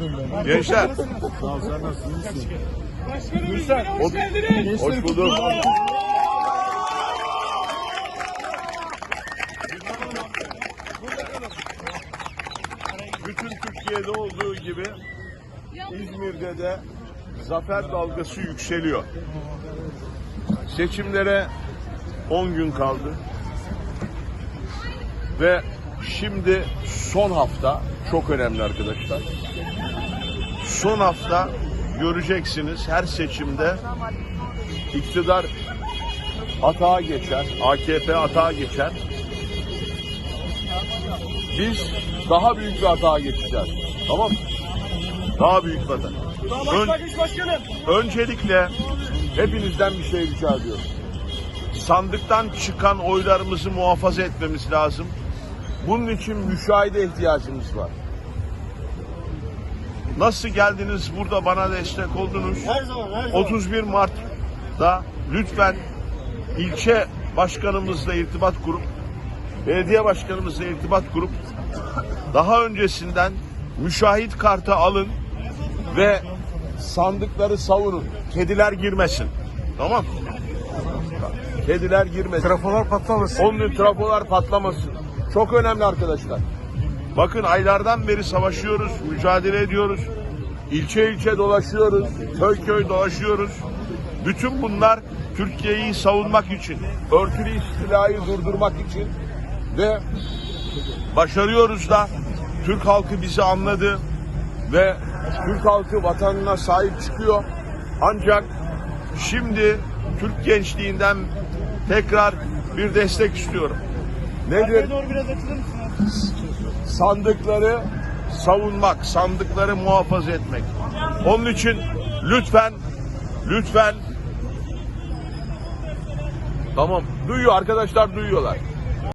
ben. Gençler, Sağ ol sen nasılsın? Yine hoş geldiniz. hoş bulduk. Bütün Türkiye'de olduğu gibi İzmir'de de zafer dalgası yükseliyor. Seçimlere 10 gün kaldı. Ve şimdi son hafta çok önemli arkadaşlar. Son hafta göreceksiniz her seçimde iktidar atağa geçer, AKP atağa geçer. Biz daha büyük bir atağa geçeceğiz. Tamam mı? Daha büyük bir hata. Ön- öncelikle hepinizden bir şey rica ediyorum. Sandıktan çıkan oylarımızı muhafaza etmemiz lazım. Bunun için müşahide ihtiyacımız var. Nasıl geldiniz burada bana destek oldunuz? Her zaman her zaman. 31 Mart'ta lütfen ilçe başkanımızla irtibat kurup belediye başkanımızla irtibat kurup daha öncesinden müşahit kartı alın ve sandıkları savunun. Kediler girmesin. Tamam? Kediler girmesin. Trafolar patlamasın. Onun trafolar patlamasın. Çok önemli arkadaşlar. Bakın aylardan beri savaşıyoruz, mücadele ediyoruz. İlçe ilçe dolaşıyoruz, köy köy dolaşıyoruz. Bütün bunlar Türkiye'yi savunmak için, örtülü istilayı durdurmak için ve başarıyoruz da Türk halkı bizi anladı ve Türk halkı vatanına sahip çıkıyor. Ancak şimdi Türk gençliğinden tekrar bir destek istiyorum. Nedir? doğru biraz açılır mısınız? sandıkları savunmak, sandıkları muhafaza etmek. Onun için lütfen, lütfen Tamam, duyuyor arkadaşlar duyuyorlar.